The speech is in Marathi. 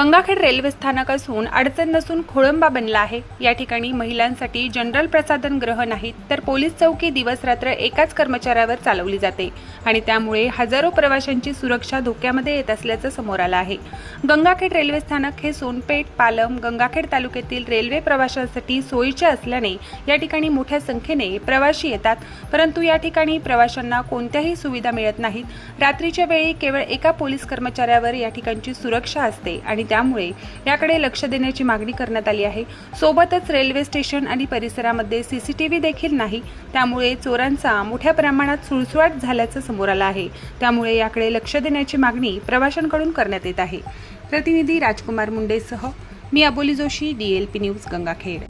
गंगाखेड रेल्वे स्थानक असून अडचण नसून खोळंबा बनला आहे. या ठिकाणी महिलांसाठी जनरल प्रसाधन ग्रह नाहीत तर पोलीस चौकी दिवस रात्र एकाच कर्मचाऱ्यावर चालवली जाते आणि त्यामुळे हजारो प्रवाशांची सुरक्षा धोक्यामध्ये येत असल्याचं समोर आलं आहे. गंगाखेड रेल्वे स्थानक हे सोनपेठ पालम गंगाखेड तालुक्यातील रेल्वे प्रवाशांसाठी सोयीचे असल्याने या ठिकाणी मोठ्या संख्येने प्रवाशी येतात. परंतु या ठिकाणी प्रवाशांना कोणत्याही सुविधा मिळत नाहीत. रात्रीच्या वेळी केवळ एका पोलीस कर्मचाऱ्यावर या ठिकाणची सुरक्षा असते आणि त्यामुळे याकडे लक्ष देण्याची मागणी करण्यात आली आहे. सोबतच रेल्वे स्टेशन आणि परिसरामध्ये सीसीटीव्ही देखील नाही. त्यामुळे चोरांचा मोठ्या प्रमाणात सुळसुळाट झाल्याचं समोर आलं आहे. त्यामुळे याकडे लक्ष देण्याची मागणी प्रवाशांकडून करण्यात येत आहे. प्रतिनिधी राजकुमार मुंडेसह मी Aboli Joshi D L P news Gangakhed.